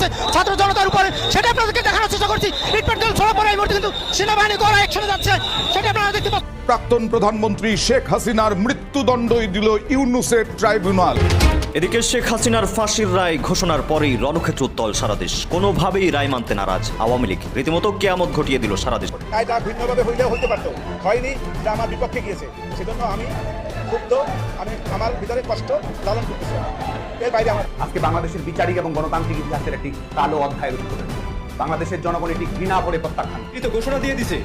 আছে ছাত্র জনতার উপরে। সেটা আপনাদেরকে দেখানোর চেষ্টা করছি। ইট পেট্রোল ছড়া পড়ে এই মুহূর্তে কিন্তু সেনাবাহিনী করা একসাথে যাচ্ছে। সেটা আপনারা দেখতে পাচ্ছেন। প্রাক্তন প্রধানমন্ত্রী শেখ হাসিনার মৃত্যুদণ্ডই দিল ইউনুসের ট্রাইব্যুনাল। এদিকে শেখ হাসিনার ফাঁসির রায় ঘোষণার পরেই রণক্ষেত্র উত্তল সারা দেশ। কোনোভাবেই রায় মানতে নারাজ। আওয়ামী লীগ রীতিমতো কেয়ামত ঘটিয়ে দিল সারা দেশ। ভিন্নভাবে হইলেও হইতে পারতো। হয়নি আমার বিপক্ষে গিয়েছে। সেজন্য আমি ক্ষুব্ধ আমি আমার ভিতরে কষ্ট লালন করতেছিলাম এর বাইরে আমার আজকে বাংলাদেশের বিচারিক এবং গণতান্ত্রিক ইতিহাসের একটি কালো অধ্যায় রূপ করেছে বাংলাদেশের জনগণ এটি ঘৃণা করে প্রত্যাখ্যান তিনি তো ঘোষণা দিয়ে দিছে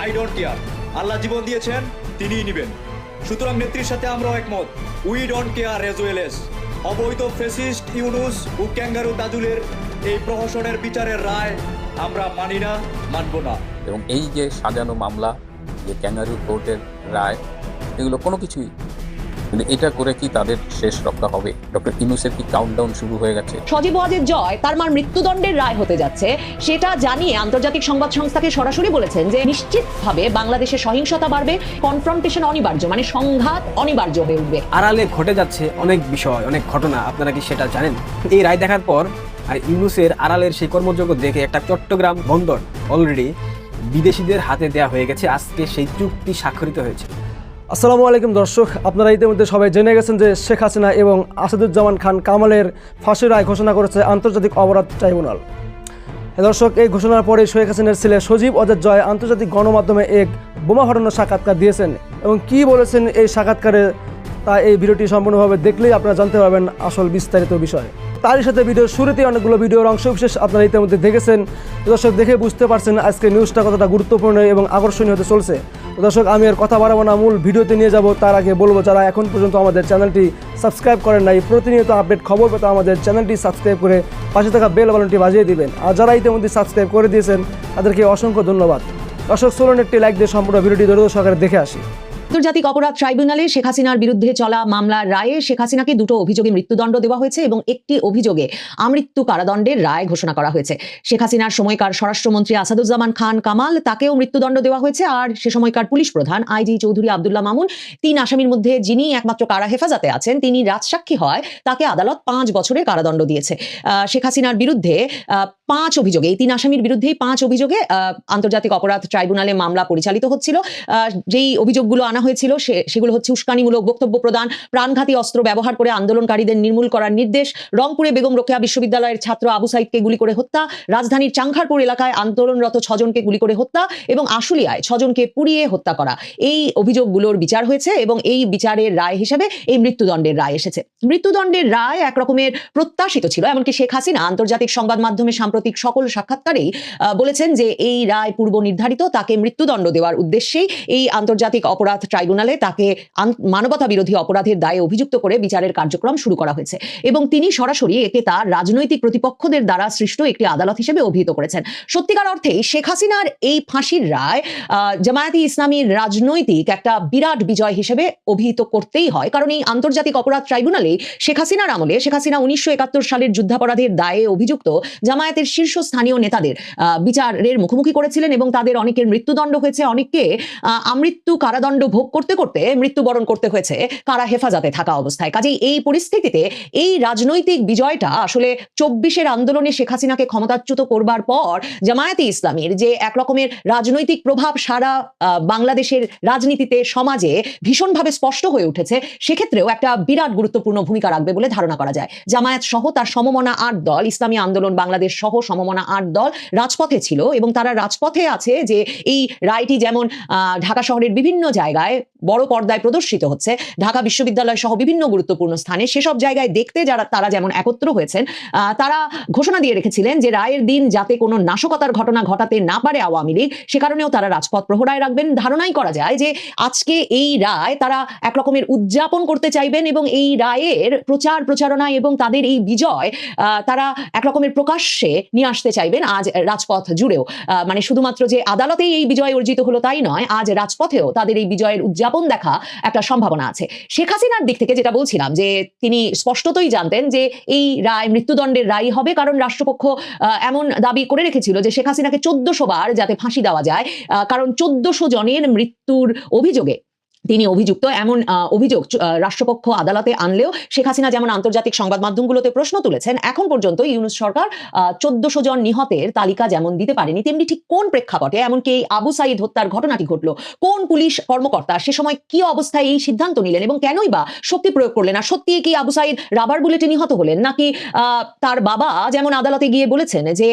আই ডোন্ট কেয়ার আল্লাহ জীবন দিয়েছেন তিনিই নেবেন। সুতরাং নেত্রীর সাথে আমরাও একমত। We don't care as well as অবৈধ ফেসিস্ট ইউনুস ও ক্যাঙ্গারু তাজুলের এই প্রহসনের বিচারের রায় আমরা মানি না মানব না। এবং এই যে সাজানো মামলা যে ক্যাঙ্গারু কোর্টের রায় এগুলো কোনো কিছুই। কিন্তু এটা করে কি তাদের শেষ রক্ষা হবে? ডক্টর ইনুসের কি কাউন্টডাউন শুরু হয়ে গেছে? সজীব ওয়াজের জয় তার মার মৃত্যুদণ্ডের রায় হতে যাচ্ছে। সেটা জানিয়ে আন্তর্জাতিক সংবাদ সংস্থাকে সরাসরি বলেছেন যে নিশ্চিতভাবে বাংলাদেশে সহিংসতা বাড়বে কনফ্রন্টেশন অনিবার্য মানে সংঘাত অনিবার্য হয়ে উঠবে। আড়ালে ঘটে যাচ্ছে অনেক বিষয় অনেক ঘটনা। আপনারা কি সেটা জানেন? এই রায় দেখার পর আর ইউনুসের আড়ালের সেই কর্মযোগ্য দেখে একটা চট্টগ্রাম বন্দর অলরেডি বিদেশিদের হাতে দেওয়া হয়ে গেছে। আজকে সেই চুক্তি স্বাক্ষরিত হয়েছে। আসসালামু আলাইকুম দর্শক, আপনারা ইতিমধ্যে সবাই জেনে গেছেন যে শেখ হাসিনা এবং আসাদুজ্জামান খান কামালের ফাঁসির রায় ঘোষণা করেছে আন্তর্জাতিক অপরাধ ট্রাইব্যুনাল। দর্শক, এই ঘোষণার পরে শেখ হাসিনার ছেলে সজীব অজয় জয় আন্তর্জাতিক গণমাধ্যমে এক বোমা ফাটানোর সাক্ষাৎকার দিয়েছেন এবং কি বলেছেন এই সাক্ষাৎকারে তা এই ভিডিওটি সম্পূর্ণভাবে দেখলেই আপনারা জানতে পারবেন আসল বিস্তারিত বিষয়। তারই সাথে ভিডিওর শুরুতেই অনেকগুলো ভিডিওর অংশ বিশেষ আপনারা ইতিমধ্যে দেখেছেন। দর্শক, দেখে বুঝতে পারছেন আজকে নিউজটা কতটা গুরুত্বপূর্ণ এবং আকর্ষণীয় হতে চলছে। দর্শক, আমি আর কথা বাড়াবো না। মূল ভিডিওতে নিয়ে যাব, তার আগে বলব যারা এখন পর্যন্ত আমাদের চ্যানেলটি সাবস্ক্রাইব করেন নাই, প্রতিনিয়ত আপডেট খবর পেতে আমাদের চ্যানেলটি সাবস্ক্রাইব করে পাশে থাকা বেল বালনটি বাজিয়ে দিবেন। আর যারা ইতিমধ্যে সাবস্ক্রাইব করে দিয়েছেন, তাদেরকে অসংখ্য ধন্যবাদ। দর্শক, চলুন একটি লাইক দিয়ে সম্পূর্ণ ভিডিওটি দরিদ্র সহকারে দেখে আসি। আন্তর্জাতিক অপরাধ ট্রাইব্যুনালে শেখ হাসিনার বিরুদ্ধে চলা মামলার রায়ে শেখ হাসিনাকে দুটো অভিযোগে মৃত্যুদণ্ড দেওয়া হয়েছে এবং একটি অভিযোগে আমৃত্যু কারাদণ্ডের রায় ঘোষণা করা হয়েছে। শেখ হাসিনার সময়কার স্বরাষ্ট্রমন্ত্রী আসাদুজ্জামান খান কামাল তাকেও মৃত্যুদণ্ড দেওয়া হয়েছে আর সে সময়কার পুলিশ প্রধান আইজি চৌধুরী আবদুল্লাহ মামুন, তিন আসামির মধ্যে যিনি একমাত্র কারা হেফাজতে আছেন, তিনি রাজসাক্ষী হয় তাকে আদালত পাঁচ বছরের কারাদণ্ড দিয়েছে। শেখ হাসিনার বিরুদ্ধে পাঁচ অভিযোগে, এই তিন আসামির বিরুদ্ধেই পাঁচ অভিযোগে আন্তর্জাতিক অপরাধ ট্রাইব্যুনালে মামলা পরিচালিত হচ্ছিল। যেই অভিযোগগুলো আনা হয়েছিল, সে- সেগুলো হচ্ছে উস্কানিমূলক বক্তব্য প্রদান, প্রাণঘাতী অস্ত্র ব্যবহার করে আন্দোলনকারীদের নির্মূল করার নির্দেশ, রংপুরে বেগম রোকেয়া বিশ্ববিদ্যালয়ের ছাত্র আবু সাইদকে গুলি করে হত্যা, রাজধানীর চাংখারপুর এলাকায় আন্দোলনরত ছজনকে গুলি করে হত্যা এবং আশুলিয়ায় ছজনকে পুড়িয়ে হত্যা করা। এই অভিযোগগুলোর বিচার হয়েছে এবং এই বিচারের রায় হিসেবে এই মৃত্যুদণ্ডের রায় এসেছে। মৃত্যুদণ্ডের রায় একরকমের প্রত্যাশিত ছিল, এমনকি শেখ হাসিনা আন্তর্জাতিক সংবাদ মাধ্যমে সাম্প্রতিক সকল সাক্ষাৎকারেই বলেছেন যে এই রায় পূর্ব নির্ধারিত তাকে মৃত্যুদণ্ড দেওয়ার উদ্দেশ্যেই এই আন্তর্জাতিক অপরাধ ট্রাইব্যুনালে তাকে মানবতা বিরোধী অপরাধের দায়ে অভিযুক্ত করে বিচারের কার্যক্রম শুরু করা হয়েছে। এবং তিনি সরাসরি একে তার রাজনৈতিক প্রতিপক্ষদের দ্বারা সৃষ্ট একটি আদালত হিসেবে অভিহিত করেছেন। সত্যিকার অর্থে শেখ হাসিনার এই ফাঁসির রায় জামায়াতি ইসলামীর রাজনৈতিক একটা বিরাট বিজয় হিসেবে অভিহিত করতেই হয়। কারণ এই আন্তর্জাতিক অপরাধ ট্রাইব্যুনালে শেখ হাসিনার আমলে, শেখ হাসিনা উনিশশো একাত্তর সালের যুদ্ধাপরাধের দায়ে অভিযুক্ত জামায়াতের শীর্ষস্থানীয় নেতাদের বিচারের মুখোমুখি করেছিলেন এবং তাদের অনেকের মৃত্যুদণ্ড হয়েছে, অনেককে আমৃত্যু কারাদণ্ড ভোগ করতে করতে মৃত্যুবরণ করতে হয়েছে কারা হেফাজতে থাকা অবস্থায়। কাজেই এই পরিস্থিতিতে এই রাজনৈতিক বিজয়টা আসলে চব্বিশের আন্দোলনে শেখ হাসিনাকে ক্ষমতাচ্যুত করবার পর জামায়াতে ইসলামীর যে এক রকমের রাজনৈতিক প্রভাব সারা বাংলাদেশের রাজনীতিতে, সমাজে ভীষণভাবে স্পষ্ট হয়ে উঠেছে, সেক্ষেত্রেও একটা বিরাট গুরুত্বপূর্ণ ভূমিকা রাখবে বলে ধারণা করা যায়। জামায়াত সহ তার সমমনা আট দল, ইসলামী আন্দোলন বাংলাদেশ সহ সমমনা আট দল রাজপথে ছিল এবং তারা রাজপথে আছে যে এই রায়টি যেমন ঢাকা শহরের বিভিন্ন জায়গায় বড় পর্দায় প্রদর্শিত হচ্ছে। ঢাকা বিশ্ববিদ্যালয় সহ বিভিন্ন গুরুত্বপূর্ণ স্থানে সেসব জায়গায় দেখতে যারা, তারা যেমন একত্র হয়েছেন তারা ঘোষণা দিয়ে রেখেছিলেন যে রায়ের দিন যাতে কোনো নাশকতার ঘটনা ঘটাতে না পারে আওয়ামী লীগ, সে কারণেও তারা রাজপথ প্রহরায় রাখবেন। ধারণাই করা যায় যে আজকে এই রায় তারা এক রকমের উদযাপন করতে চাইবেন এবং এই রায়ের প্রচার প্রচারণা এবং তাদের এই বিজয় তারা এক রকমের প্রকাশ্যে নিয়ে আসতে চাইবেন আজ রাজপথ জুড়েও। মানে শুধুমাত্র যে আদালতেই এই বিজয় অর্জিত হলো তাই নয়, আজ রাজপথেও তাদের এই বিজয়ের উদযাপন দেখা একটা সম্ভাবনা আছে। শেখ হাসিনার দিক থেকে যেটা বলছিলাম যে, তিনি স্পষ্টতই জানতেন যে, এই রায় মৃত্যুদণ্ডের রায় হবে কারণ রাষ্ট্রপক্ষ এমন দাবি করে রেখেছিল যে, শেখ হাসিনাকে চোদ্দশো বার যাতে ফাঁসি দেওয়া যায় কারণ চোদ্দশো জনের মৃত্যুর অভিযোগে তিনি অভিযুক্ত। এমন অভিযোগ রাষ্ট্রপক্ষ আদালতে আনলেও শেখ হাসিনা যেমন আন্তর্জাতিক সংবাদ মাধ্যমগুলোতে প্রশ্ন তুলেছেন, এখন পর্যন্ত ইউনুস সরকার চোদ্দশো জন নিহতের তালিকা যেমন দিতে পারেনি, তেমনি ঠিক কোন প্রেক্ষাপটে? এমনকি এই আবু সাইদ হত্যার ঘটনাটি ঘটলো, কোন পুলিশ কর্মকর্তা, সে সময় কি অবস্থায় এই সিদ্ধান্ত নিলেন এবং কেনই বা শক্তি প্রয়োগ করলেন? না সত্যি কি আবু সাইদ রাবার বুলেটে নিহত হলেন? নাকি তার বাবা যেমন আদালতে গিয়ে বলেছেন যে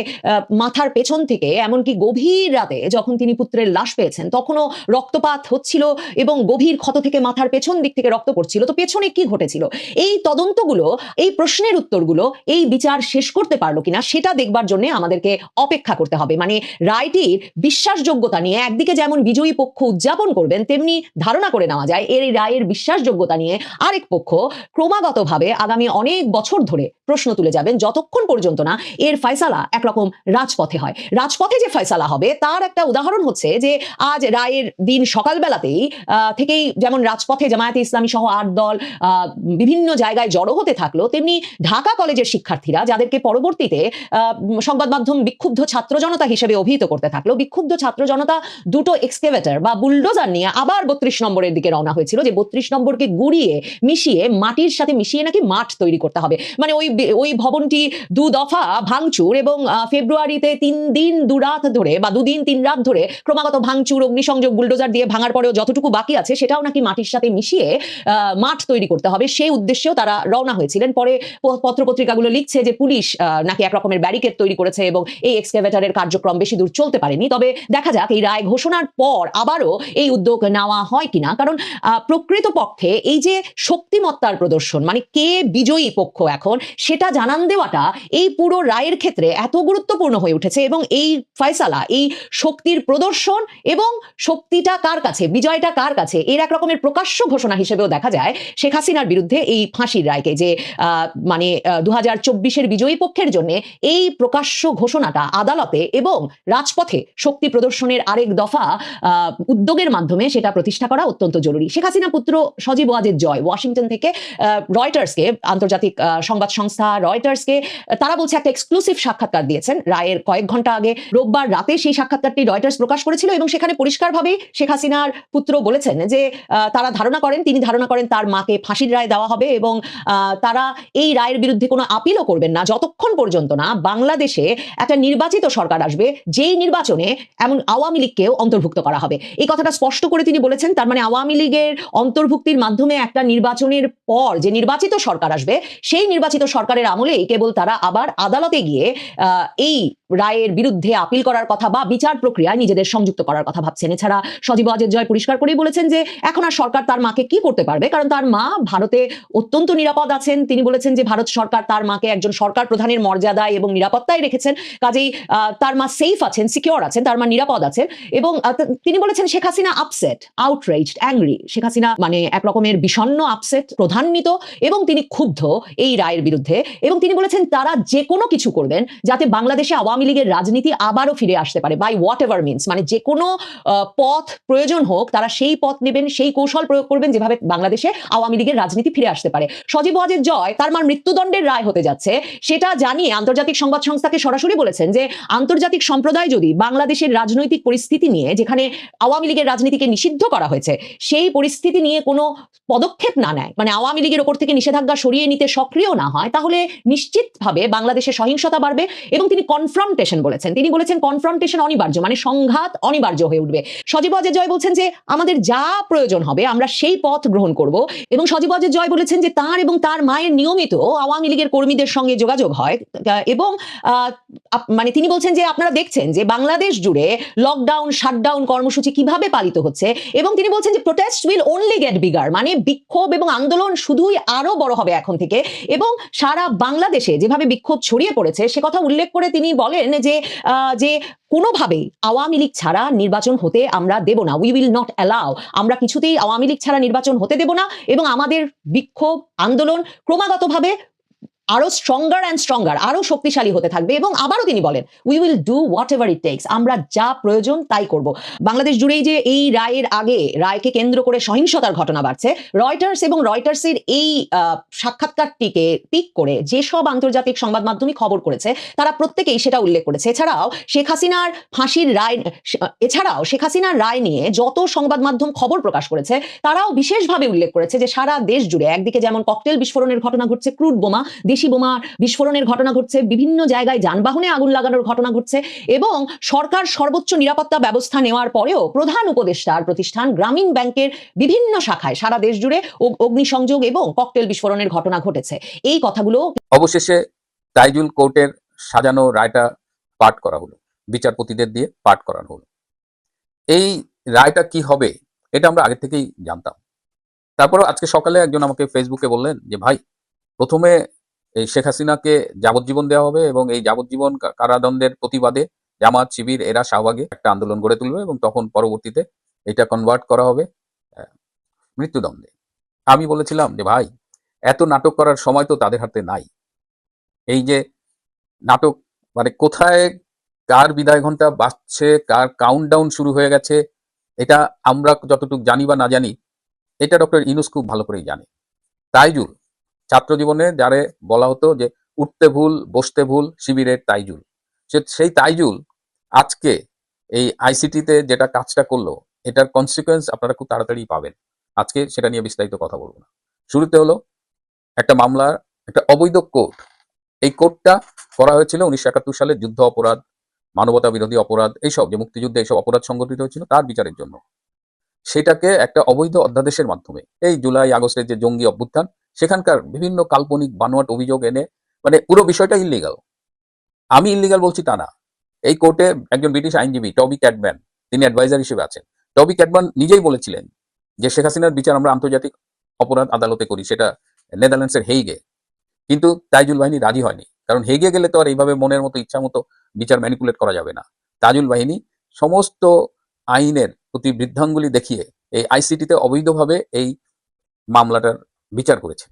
মাথার পেছন থেকে, এমনকি গভীর রাতে যখন তিনি পুত্রের লাশ পেয়েছেন, তখনও রক্তপাত হচ্ছিল এবং গভীর ক্ষত থেকে মাথার পেছন দিক থেকে রক্ত পড়ছিল। তো পেছনে কি ঘটেছিল? এই তদন্তগুলো এই প্রশ্নের উত্তরগুলো এই বিচার শেষ করতে পারল কিনা সেটা দেখবার জন্য আমাদেরকে অপেক্ষা করতে হবে। মানে রায়টির বিশ্বাসযোগ্যতা নিয়ে একদিকে যেমন বিজয়ী পক্ষ উদযাপন করবেন তেমনি ধারণা করে নেওয়া যায় এর রায়ের বিশ্বাসযোগ্যতা নিয়ে আরেক পক্ষ ক্রমাগতভাবে আগামী অনেক বছর ধরে প্রশ্ন তুলে যাবেন যতক্ষণ পর্যন্ত না এর ফয়সালা একরকম রাজপথে হয়। রাজপথে যে ফয়সালা হবে তার একটা উদাহরণ হচ্ছে যে আজ রায়ের দিন সকালবেলাতেই আহ, থেকেই যেমন রাজপথে জামায়াতে ইসলামী সহ আট দল বিভিন্ন জায়গায় জড়ো হতে থাকল, তেমনি ঢাকা কলেজের শিক্ষার্থীরা যাদেরকে পরবর্তীতে সংবাদ মাধ্যম বিক্ষুব্ধ ছাত্র জনতা হিসেবে অভিহিত করতে থাকল, বিক্ষুব্ধ ছাত্র জনতা দুটো এক্সকেভেটার বা বুলডোজার নিয়ে আবার বত্রিশ নম্বরের দিকে রওনা হয়েছিল, যে বত্রিশ নম্বরকে গুড়িয়ে, মিশিয়ে, মাটির সাথে মিশিয়ে নাকি মাঠ তৈরি করতে হবে। মানে ওই ওই ভবনটি দু দফা ভাঙচুর এবং ফেব্রুয়ারিতে তিন দিন দু রাত ধরে বা দুদিন তিন রাত ধরে ক্রমাগত ভাঙচুর, অগ্নিসংযোগ বুলডোজার দিয়ে ভাঙার পরেও যতটুকু বাকি আছে সেটাও নাকি মাটির সাথে মিশিয়ে মাঠ তৈরি করতে হবে। সেই উদ্দেশ্যেও তারা রওনা হয়েছিলেন। পরে পত্রপত্রিকাগুলো লিখছে যে পুলিশ নাকি এক রকমের ব্যারিকেড তৈরি করেছে এবং এই এক্সকেভেটারের কার্যক্রম বেশি দূর চলতে পারেনি। তবে দেখা যাক, এই রায় ঘোষণার পর আবারও এই উদ্যোগ নেওয়া হয় কিনা। কারণ প্রকৃতপক্ষে এই যে শক্তিমত্তার প্রদর্শন মানে কে বিজয়ী পক্ষ এখন, সেটা জানান দেওয়াটা এই পুরো রায়ের ক্ষেত্রে এত গুরুত্বপূর্ণ হয়ে উঠেছে এবং এই ফয়সালা, এই শক্তির প্রদর্শন এবং শক্তিটা কার কাছে, বিজয়টা কার কাছে এর এক রকমের প্রকাশ্য ঘোষণা হিসেবেও দেখা যায় শেখ হাসিনার বিরুদ্ধে এই ফাঁসির রায়কে যে মানে দু হাজার চব্বিশের বিজয়ী পক্ষের জন্য এই প্রকাশ্য ঘোষণাটা আদালতে এবং রাজপথে শক্তি প্রদর্শনের আরেক দফা উদ্যোগের মাধ্যমে সেটা প্রতিষ্ঠা করা অত্যন্ত জরুরি। শেখ হাসিনা পুত্র সজীব ওয়াজেদ জয় ওয়াশিংটন থেকে রয়টার্সকে আন্তর্জাতিক সংবাদ সংস্থা রয়টার্সকে, তারা বলছে একটা এক্সক্লুসিভ সাক্ষাৎকার দিয়েছেন। রায়ের কয়েক ঘণ্টা আগে রোববার রাতে সেই সাক্ষাৎকারটি রয়টার্স প্রকাশ করেছিল এবং সেখানে পরিষ্কারভাবেই শেখ হাসিনার পুত্র বলেছেন যে আহ, তারা ধারণা করেন তিনি ধারণা করেন তার মাকে ফাঁসির রায় দেওয়া হবে এবং তারা এই রায়ের বিরুদ্ধে কোনো আপিলও করবেন না যতক্ষণ পর্যন্ত না বাংলাদেশে একটা নির্বাচিত সরকার আসবে যেই নির্বাচনে এমন আওয়ামী লীগকেও অন্তর্ভুক্ত করা হবে। এই কথাটা স্পষ্ট করে তিনি বলেছেন তার মানে আওয়ামী লীগের অন্তর্ভুক্তির মাধ্যমে একটা নির্বাচনের পর যে নির্বাচিত সরকার আসবে সেই নির্বাচিত সরকারের আমলেই কেবল তারা আবার আদালতে গিয়ে এই রায়ের বিরুদ্ধে আপিল করার কথা বা বিচার প্রক্রিয়ায় নিজেদের সংযুক্ত করার কথা ভাবছেন। এছাড়া সজীব অজের জয় পরিষ্কার করেই বলেছেন যে এখন আর সরকার তার মাকে কি করতে পারবে? কারণ তার মা ভারতে অত্যন্ত নিরাপদ আছেন। তিনি বলেছেন যে, ভারত সরকার তার মাকে একজন সরকার প্রধানের মর্যাদায় এবং নিরাপত্তায় রেখেছেন। কাজেই তার মা সেফ আছেন সিকিওর আছেন, তার মা নিরাপদ আছেন এবং তিনি বলেছেন Sheikh Hasina upset outraged angry Sheikh Hasina মানে এক রকমের বিষণ্ণ আপসেট প্রধান্বিত এবং তিনি ক্ষুব্ধ এই রায়ের বিরুদ্ধে এবং তিনি বলেছেন তারা যে কোনো কিছু করবেন যাতে বাংলাদেশে আওয়ামী লীগের রাজনীতি আবারও ফিরে আসতে পারে। বাই হোয়াট এভার মিনস মানে যে কোনো পথ প্রয়োজন হোক, তারা সেই পথ নেবেন সেই কৌশল প্রয়োগ করবেন যেভাবে বাংলাদেশে আওয়ামী লীগের রাজনীতি ফিরে আসতে পারে। সজীব ওয়াজের জয় তার মার মৃত্যুদণ্ডের রায় হতে যাচ্ছে। সেটা জানিয়ে আন্তর্জাতিক সংবাদ সংস্থাকে সরাসরি বলেছেন যে, আন্তর্জাতিক সম্প্রদায় যদি বাংলাদেশের রাজনৈতিক পরিস্থিতি নিয়ে, যেখানে আওয়ামী লীগের রাজনীতিকে নিষিদ্ধ করা হয়েছে, সেই পরিস্থিতি নিয়ে কোনো পদক্ষেপ না নেয় মানে আওয়ামী লীগের ওপর থেকে নিষেধাজ্ঞা সরিয়ে নিতে সক্রিয় না হয়, তাহলে নিশ্চিতভাবে বাংলাদেশে সহিংসতা বাড়বে এবং তিনি কনফ্রন্টেশন বলেছেন। তিনি বলেছেন কনফ্রন্টেশন অনিবার্য মানে সংঘাত অনিবার্য হয়ে উঠবে। সজীব অজয় জয় বলছেন যে, আমাদের যা প্রয়োজন হবে, আমরা সেই পথ গ্রহণ করব। এবং সজীব অজয় জয় বলেছেন যে তার এবং তার মায়ের নিয়মিত আওয়ামী লীগের কর্মীদের সঙ্গে যোগাযোগ হয়। এবং মানে তিনি বলছেন যে আপনারা দেখছেন যে বাংলাদেশ জুড়ে লকডাউন শাটডাউন কর্মসূচি কীভাবে পালিত হচ্ছে এবং তিনি বলছেন যে protest will only get bigger মানে বিক্ষোভ এবং আন্দোলন শুধুই আরও বড় হবে এখন থেকে। এবং সারা বাংলাদেশে যেভাবে বিক্ষোভ ছড়িয়ে পড়েছে, সে কথা উল্লেখ করে তিনি বলেন যে যে কোনোভাবেই আওয়ামী লীগ ছাড়া নির্বাচন হতে আমরা দেব না। উই উইল নট অ্যালাউ আমরা কিছুতেই আওয়ামী লীগ ছাড়া নির্বাচন হতে দেব না এবং আমাদের বিক্ষোভ, আন্দোলন ক্রমাগতভাবে আরও স্ট্রঙ্গার অ্যান্ড স্ট্রঙ্গার আরও শক্তিশালী হতে থাকবে। এবং আবারও তিনি বলেন we will do whatever it takes আমরা যা প্রয়োজন তাই করব। বাংলাদেশ জুড়েই যে এই রায়ের আগে, রায়কে কেন্দ্র করে সহিংসতার ঘটনা বাড়ছে রয়টার্স এবং রয়টার্সের এই সাক্ষাৎকারটিকে পিক করে যেসব আন্তর্জাতিক সংবাদ মাধ্যমে খবর করেছে, তারা প্রত্যেকেই সেটা উল্লেখ করেছে। এছাড়াও শেখ হাসিনার ফাঁসির রায়, এছাড়াও শেখ হাসিনার রায় নিয়ে যত সংবাদ মাধ্যম খবর প্রকাশ করেছে, তারাও বিশেষভাবে উল্লেখ করেছে যে সারা দেশ জুড়ে একদিকে যেমন ককটেল বিস্ফোরণের ঘটনা ঘটছে ক্রুড বোমা দেশি বোমা বিস্ফোরণের ঘটনা ঘটছে, বিভিন্ন জায়গায় যানবাহনে আগুন লাগানোর ঘটনা ঘটছে এবং সরকার সর্বোচ্চ নিরাপত্তা ব্যবস্থা নেওয়ার পরেও প্রধান উপদেষ্টার প্রতিষ্ঠান গ্রামীণ ব্যাংকের বিভিন্ন শাখায় সারা দেশ জুড়ে অগ- অগ্নিসংযোগ এবং ককটেল বিস্ফোরণের ঘটনা ঘটেছে। এই কথাগুলো অবশেষে তাইজুল কোর্টের সাজানো রায়টা পাঠ করা হলো, বিচারপতিদের দিয়ে পাঠ করানো হলো। এই রায়টা কি হবে এটা আমরা আগে থেকেই জানতাম। তারপরে আজকে সকালে একজন আমাকে ফেসবুকে বললেন যে, ভাই, প্রথমে এই শেখ হাসিনাকে যাবজ্জীবন দেওয়া হবে এবং এই যাবজ্জীবন কারাদণ্ডের প্রতিবাদে জামাত শিবির এরা শাহবাগে একটা আন্দোলন গড়ে তুলবে এবং তখন পরবর্তীতে এটা কনভার্ট করা হবে মৃত্যুদণ্ডে। আমি বলেছিলাম যে, ভাই, এত নাটক করার সময় তো তাদের হাতে নাই। এই যে নাটক মানে কোথায়, কার বিদায় ঘণ্টা বাজছে, কার কাউন্টডাউন শুরু হয়ে গেছে, এটা আমরা যতটুকু জানি বা না জানি, এটা ডক্টর ইনুস খুব ভালো করেই জানে। তাইজুল ছাত্র জীবনে যারে বলা হতো যে উঠতে ভুল, বসতে ভুল শিবিরের তাইজুল। সে, সেই তাইজুল আজকে এই আইসিটিতে যেটা কাজটা করল, এটার কনসিকোয়েন্স আপনারা খুব তাড়াতাড়ি পাবেন। আজকে সেটা নিয়ে বিস্তারিত কথা বলব না। শুরুতে হলো একটা মামলা, একটা অবৈধ কোর্ট। এই কোর্টটা করা হয়েছিল উনিশশো একাত্তর সালে, যুদ্ধ অপরাধ, মানবতা বিরোধী অপরাধ, এইসব যে মুক্তিযুদ্ধে এইসব অপরাধ সংগঠিত হয়েছিল তার বিচারের জন্য। সেটাকে একটা অবৈধ অধ্যাদেশের মাধ্যমে, এই জুলাই আগস্টের যে জঙ্গি অভ্যুত্থান সেখানকার বিভিন্ন কাল্পনিক বানোয়াট অভিযোগ এনে মানে পুরো বিষয়টা ইলিগাল আমি ইলিগাল বলছি তা না। এই কোর্টে একজন ব্রিটিশ আইনজীবী, টবি ক্যাটম্যান, তিনি অ্যাডভাইজার হিসেবে আছেন। টবি ক্যাটম্যান নিজেই বলেছিলেন যে শেখ হাসিনার বিচার আমরা আন্তর্জাতিক অপরাধ আদালতে করি, সেটা নেদারল্যান্ডসের হেইগে। কিন্তু তাইজুল বাহিনী রাজি হয়নি। কারণ হেগে গেলে তো আর এইভাবে মনের মতো ইচ্ছা মতো বিচার ম্যানিপুলেট করা যাবে না। তাজুল বাহিনী সমস্ত আইনের প্রতি বৃদ্ধাঙ্গুলি দেখিয়ে এই আইসিটিতে অবৈধভাবে এই মামলাটার বিচার করেছে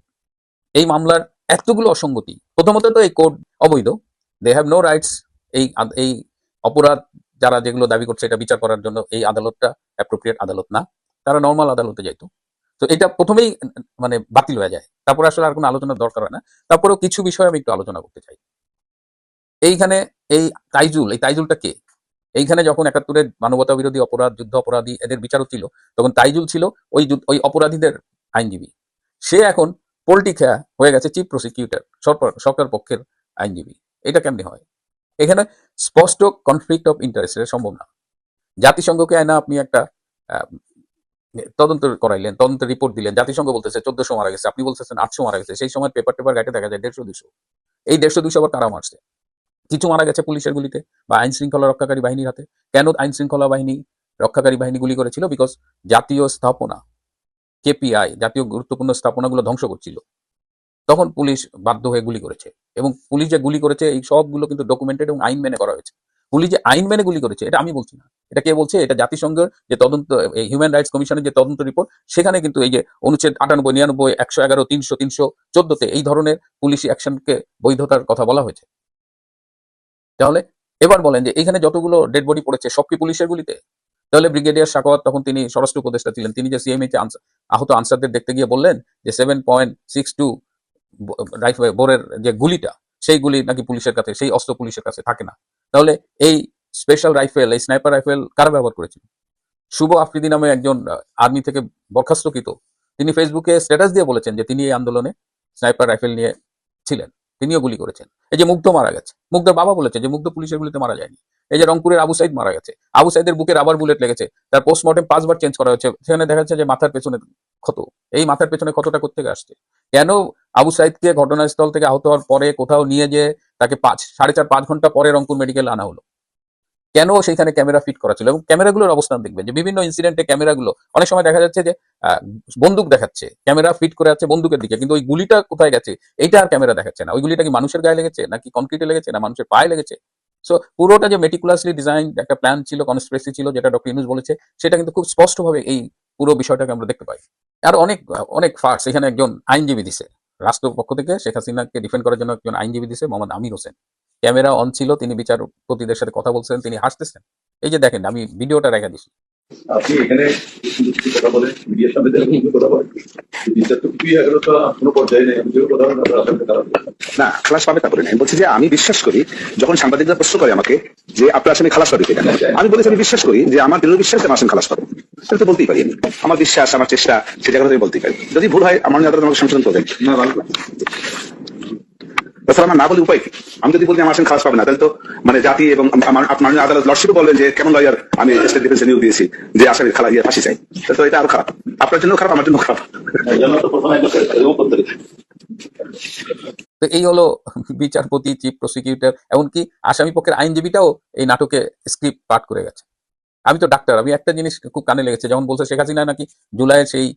এই মামলার এতগুলো অসঙ্গতি, প্রথমত তো এই কোর্ট অবৈধ দে হ্যাভ নো রাইটস এই এই অপরাধ যারা যেগুলো দাবি করছে এটা বিচার করার জন্য এই আদালতটা অ্যাপ্রোপ্রিয়েট আদালত না, তারা নর্মাল আদালতে যাইতো। তো এটা প্রথমেই মানে বাতিল হয়ে যায়। তারপরে আসলে আর কোনো আলোচনার দরকার হয় না। তারপরেও কিছু বিষয় আমি একটু আলোচনা করতে চাই। এইখানে এই তাইজুল, এই তাইজুলটা কে? এইখানে যখন একাত্তরে মানবতা বিরোধী অপরাধ যুদ্ধ অপরাধী এদের বিচার ছিল, তখন তাইজুল ছিল ওই ওই অপরাধীদের আইনজীবী। সে এখন পলিটিকা হয়ে গেছে চিফ প্রসিকিউটর, সরকার সরকার পক্ষের আইনজীবী। এটা কেমনি হয়? এখানে স্পষ্ট কনফ্লিক্ট অফ ইন্টারেস্ট এটা সম্ভব না জাতিসংঘকে আয়না আপনি একটা তদন্ত করাইলেন, তদন্তের রিপোর্ট দিলেন, জাতিসংঘ বলতেছে চোদ্দশো মারা গেছে, আপনি বলতেছেন আটশো মারা গেছে, সেই সময় পেপার টেপার ঘাটে দেখা যায় দেড়শো, দুশো। এই দেড়শো, দুশো আবার কারা মারছে? কিছু মারা গেছে পুলিশের গুলিতে বা আইন শৃঙ্খলা রক্ষাকারী বাহিনীর হাতে। কেন আইন শৃঙ্খলা বাহিনী, রক্ষাকারী বাহিনী গুলি করেছিল? বিকজ জাতীয় স্থাপনা কেপিআই জাতীয় গুরুত্বপূর্ণ স্থাপনাগুলো ধ্বংস করছিল। তখন পুলিশ বাধ্য হয়ে গুলি করেছে এবং পুলিশ যে গুলি করেছে, এই সবগুলো কিন্তু ডকুমেন্টেড এবং আইন মেনে করা হয়েছে। পুলিশ যে আইন মেনে গুলি করেছে, এটা আমি বলছি না। এটা কে বলছে? এটা জাতিসংঘের যে তদন্ত হিউম্যান রাইটস কমিশনের যে তদন্ত রিপোর্ট সেখানে কিন্তু এই যে অনুচ্ছেদ আটানব্বই, নিরানব্বই, একশো এগারো, তিনশো তিনশো, চোদ্দতে এই ধরনের পুলিশি অ্যাকশনকে বৈধতার কথা বলা হয়েছে। তাহলে এবার বলেন যে এখানে যতগুলো ডেড বডি পড়েছে, সব কি পুলিশের গুলিতে? তাহলে ব্রিগেডিয়ার শাকওয়াত তখন তিনি স্বরাষ্ট্র উপদেষ্টা ছিলেন। তিনি যে সিএমএ আহত আনসারদের দেখতে গিয়ে বললেন যে সেভেন পয়েন্ট সিক্স টু বোরের যে গুলিটা, সেই গুলি নাকি পুলিশের কাছে, সেই অস্ত্র পুলিশের কাছে থাকে না। তাহলে এই স্পেশাল রাইফেল এই স্নাইপার রাইফেল কারা ব্যবহার করেছিল? শুভ আফ্রিদি নামে একজন আর্মি থেকে বরখাস্তকৃত। তিনি ফেসবুকে স্ট্যাটাস দিয়ে বলেছেন যে তিনি এই আন্দোলনে স্নাইপার রাইফেল নিয়ে ছিলেন। তিনিও গুলি করেছেন। এই যে মুগ্ধ মারা গেছে। মুগ্ধর বাবা বলেছে যে মুগ্ধ পুলিশের গুলিতে মারা যায়নি। এই যে রংপুরের আবু সাইদ মারা গেছে। আবু সাইদের বুকের আবার বুলেট লেগেছে। তার পোস্টমর্টেম পাঁচবার চেঞ্জ করা হয়েছে। সেখানে দেখা যাচ্ছে যে মাথার পেছনে ক্ষত। এই মাথার পেছনে ক্ষতটা কোথেকে আসছে? কেন আবু সাইদকে ঘটনাস্থল থেকে আহত হওয়ার পরে কোথাও নিয়ে যে তাকে পাঁচ, সাড়ে চার, পাঁচ ঘণ্টা পরে রংপুর মেডিকেল আনা হলো? কেন সেখানে ক্যামেরা ফিট করা ছিল? এবং ক্যামেরাগুলোর অবস্থান দেখবেন যে বিভিন্ন ইনসিডেন্টে ক্যামেরাগুলো অনেক সময় দেখা যাচ্ছে যে বন্দুক দেখাচ্ছে। ক্যামেরা ফিট করে আছে বন্দুকের দিকে, কিন্তু ওই গুলিটা কোথায় গেছে? এইটা আর ক্যামেরা দেখাচ্ছে না। ওই গুলিটা কি মানুষের গায়ে লেগেছে? নাকি কনক্রিটে লেগেছে? না মানুষের পায়ে লেগেছে? সো পুরোটা যে মেটিকুলাসলি ডিজাইন একটা প্ল্যান ছিল কনস্পিরেসি ছিল, যেটা ডক্টর ইউনুস বলেছে, সেটা কিন্তু খুব স্পষ্টভাবে এই পুরো বিষয়টাকে আমরা দেখতে পাই। আর অনেক অনেক ফার্স এখানে একজন আইনজীবী দিছে রাষ্ট্রপক্ষ থেকে শেখ হাসিনাকে ডিফেন্ড করার জন্য একজন আইনজীবী দিছে, মোহাম্মদ আমির হোসেন। ক্যামেরা অন ছিল, তিনি বিচারপতিদের সাথে কথা বলছেন তিনি হাসতেছেন। এই যে দেখেন, আমি ভিডিওটা রেখে দিছি আপনি এখানে কথা বলেন মিডিয়ার সামনে কথা বলেন। বিচার তো খুবই এগারোটা কোনো পর্যায়ে নেই আমি যেগুলো কথা বলেন আপনার আসামে তারা না খালাস পাবে তা বলেন আমি বলছি যে আমি বিশ্বাস করি যখন সাংবাদিকরা প্রশ্ন করে আমাকে যে আপনার আসামি খালাস পাবে কিনা আমি বলেছি আমি বিশ্বাস করি যে আমার দৃঢ় বিশ্বাস আমার আসামি খালাস পাবে। সেটা তো বলতেই পারি আমি। আমার বিশ্বাস আমার চেষ্টা সেটা কথা বলতেই পারি। যদি ভুল হয় আমার আদালত আমাকে সংশোধন করবেন না ভালো। তাছাড়া আমার না বলে উপায় কি? আমি যদি বলি আমার আসামি খালাস পাবে না, তাহলে তো মানে জাতি এবং আপনার আদালত লর্ডশিপও বলবেন যে, কেমন লয়ার আমি স্টেট ডিফেন্সে নিয়োগ দিয়েছি, যে আসামি খালা ইয়ে ফাঁসি চাই। তো এটা আরও খারাপ। আপনার জন্য খারাপ, আমার জন্য খারাপ। এই হলো বিচারপতি চিফ প্রসিকিউটর এমনকি আসামি পক্ষের আইনজীবীটাও এই নাটকে স্ক্রিপ্ট পাঠ করে গেছে। আমি তো ডাক্তার আমি একটা জিনিস খুব কানে লেগেছে, যেমন বলছে শেখ হাসিনা নাকি জুলাইয়ের সেই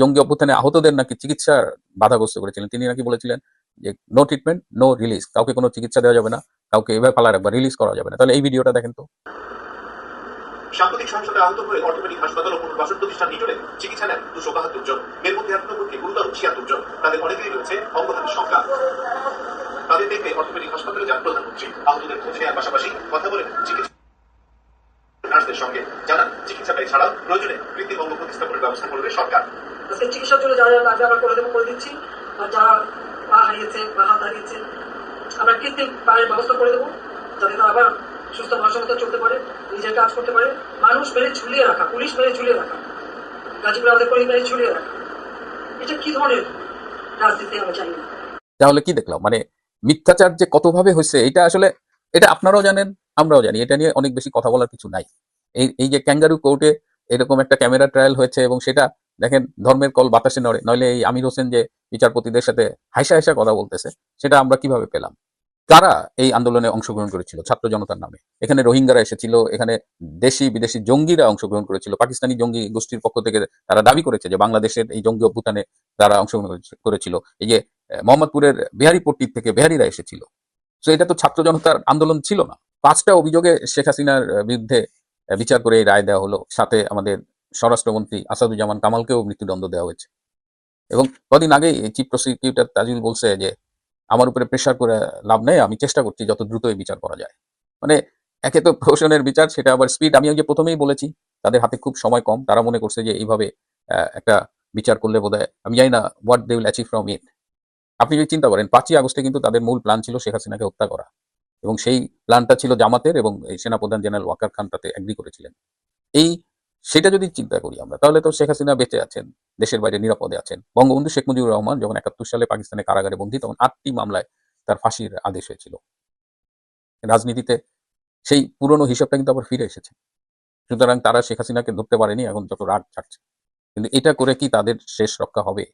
জঙ্গি অভ্যুত্থানে আহতদের নাকি চিকিৎসা বাধাগ্রস্ত করেছিলেন। তিনি নাকি বলেছিলেন যে নো ট্রিটমেন্ট নো রিলিজ কাউকে কোনো চিকিৎসা দেওয়া যাবে না কাউকে এভাবে ফালা রাখবা রিলিজ করা যাবে না। তাহলে এই ভিডিওটা দেখেন তো। সাম্প্রতিক সহিংসতায় আহত হয়ে অর্থোপেডিক হাসপাতাল ও পুনর্বাসন প্রতিষ্ঠান নিটনে চিকিৎসা নেন দুশো বাহাত্তর জন। এর মধ্যে এখনও গুরুতর ছিয়াত্তর জন। তাদের অনেকেই রয়েছে অঙ্গহানির সংখ্যা। তাদের দেখতে অর্থোপেডিক হাসপাতালে যান প্রধানমন্ত্রী। আহতদের খোঁজ নেওয়ার পাশাপাশি কথা বলেন চিকিৎসা নার্সদের সঙ্গে। জানান চিকিৎসা ব্যয় ছাড়াও প্রয়োজনে কৃত্রিম অঙ্গ প্রতিস্থাপনের ব্যবস্থা করবে সরকার। আজকে চিকিৎসার জন্য যারা যারা করে দেবো করে দিচ্ছি। আর যারা বা হাত আমরা কৃত্রিম পায়ের ব্যবস্থা করে দেবো, যাতে তারা আবার সুস্থ চলতে পারে, নিজের কাজ করতে পারে। মানুষ মেরে ঝুলিয়ে রাখা, পুলিশ মেরে ঝুলিয়ে রাখা, গাজীপুরে আমাদের ঝুলিয়ে রাখা। এটা কি ধরনের রাজনীতি আমরা না। তাহলে কি দেখলাম? মানে মিথ্যাচার যে কতভাবে হয়েছে, এটা আসলে, এটা আপনারাও জানেন, আমরাও জানি, এটা নিয়ে অনেক বেশি কথা বলার কিছু নাই। এই এই যে ক্যাঙ্গারু কোর্টে এরকম একটা ক্যামেরা ট্রায়াল হয়েছে এবং সেটা দেখেন ধর্মের কল বাতাসে নড়ে, নইলে এই আমির হোসেন যে বিচারপতিদের সাথে হাইসা হাইসা কথা বলতেছে, সেটা আমরা কীভাবে পেলাম? কারা এই আন্দোলনে অংশগ্রহণ করেছিল? ছাত্র জনতার নামে। এখানে রোহিঙ্গারা এসেছিল, এখানে দেশি বিদেশি জঙ্গিরা অংশগ্রহণ করেছিল। পাকিস্তানি জঙ্গি গোষ্ঠীর পক্ষ থেকে তারা দাবি করেছে যে বাংলাদেশের এই জঙ্গি অভ্যুত্থানে তারা অংশগ্রহণ করেছিল। এই যে মোহাম্মদপুরের বিহারিপট্টির থেকে বিহারিরা এসেছিল। তো এটা তো ছাত্র জনতার আন্দোলন ছিল না। পাঁচটা অভিযোগে শেখ হাসিনার বিরুদ্ধে বিচার করে এই রায় দেওয়া হলো। সাথে আমাদের স্বরাষ্ট্রমন্ত্রী আসাদুজ্জামান কামালকেও মৃত্যুদণ্ড দেওয়া হয়েছে। এবং কদিন আগেই চিফ প্রসিকিউটর তাজুল বলছে যে, আমার উপরে প্রেশার করে লাভ নেই, আমি চেষ্টা করছি যত দ্রুত এই বিচার করা যায়। মানে একে তো প্রহসনের বিচার, সেটা আবার স্পিড আমি যে প্রথমেই বলেছি, তাদের হাতে খুব সময় কম, তারা মনে করছে যে, এইভাবে একটা বিচার করলে বোধহয়, আমি জানি না what they will achieve from it আপনি যদি চিন্তা করেন, পাঁচই আগস্টে কিন্তু তাদের মূল প্ল্যান ছিল শেখ হাসিনাকে হত্যা করা। এবং সেই প্ল্যানটা ছিল জামাতের এবং সেনাপ্রধান জেনারেল ওয়াকার খান তাতে এগ্রি করেছিলেন। এই সেটা যদি চিন্তা করি আমরা, তাহলে তো শেখ হাসিনা বেঁচে আছেন, দেশের বাইরে নিরাপদে আছেন। বঙ্গবন্ধু শেখ মুজিবুর রহমান যখন একাত্তর সালে পাকিস্তানে কারাগারে বন্দী, তখন আটটি মামলায় তার ফাঁসির আদেশ হয়েছিল। রাজনীতিতে সেই পুরনো হিসাবটা কিন্তু আবার ফিরে এসেছে। সুতরাং তারা শেখ হাসিনাকে ধরতে পারেনি, এখন যত রাগ ছাড়ছে। কিন্তু এটা করে কি তাদের শেষ রক্ষা হবে?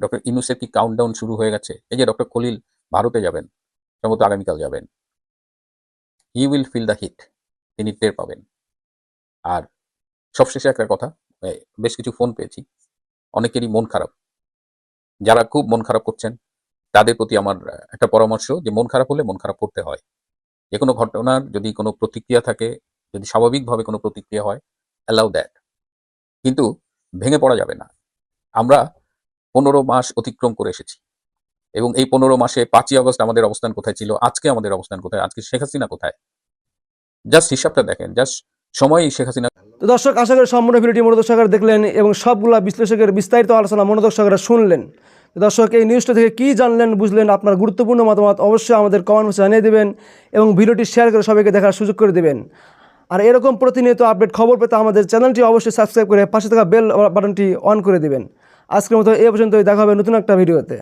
ডক্টর ইনুসের কি কাউন্টডাউন শুরু হয়ে গেছে? এই যে ডক্টর খলিল ভারতে যাবেন, সম্ভবত আগামীকাল যাবেন। He will feel the heat তিনি টের পাবেন। আর সবশেষে একটা কথা বেশ কিছু ফোন পেয়েছি। অনেকেরই মন খারাপ। যারা খুব মন খারাপ করছেন, তাদের প্রতি আমার একটা পরামর্শ যে মন খারাপ হলে মন খারাপ করতে হয়। যে কোনো ঘটনার যদি কোনো প্রতিক্রিয়া থাকে, যদি স্বাভাবিকভাবে কোনো প্রতিক্রিয়া হয় অ্যালাউ দ্যাট কিন্তু ভেঙে পড়া যাবে না। আমরা পনেরো মাস অতিক্রম করে এসেছি। এবং এই পনেরো মাসে পাঁচই আগস্ট আমাদের অবস্থান কোথায় ছিল, আজকে আমাদের অবস্থান কোথায়, আজকে শেখ হাসিনা কোথায়? জাস্ট হিসাবটা দেখেন জাস্ট সময়ই শেখ হাসিনা তো দর্শক, আশা করি সম্পূর্ণ ভিডিওটি মনোদক সহকারে দেখলেন এবং সবগুলা বিশ্লেষকের বিস্তারিত আলোচনা মনোদক সহকারে শুনলেন। দর্শক, এই নিউজটা থেকে কী জানলেন, বুঝলেন, আপনার গুরুত্বপূর্ণ মতামত অবশ্যই আমাদের কমেন্ট জানিয়ে দেবেন এবং ভিডিওটি শেয়ার করে সবাইকে দেখার সুযোগ করে দেবেন। আর এরকম প্রতিনিয়ত আপডেট খবর পেতে আমাদের চ্যানেলটি অবশ্যই সাবস্ক্রাইব করে পাশে থাকা বেল বাটনটি অন করে দেবেন। আজকের মতো এ পর্যন্তই, দেখা হবে নতুন একটা ভিডিওতে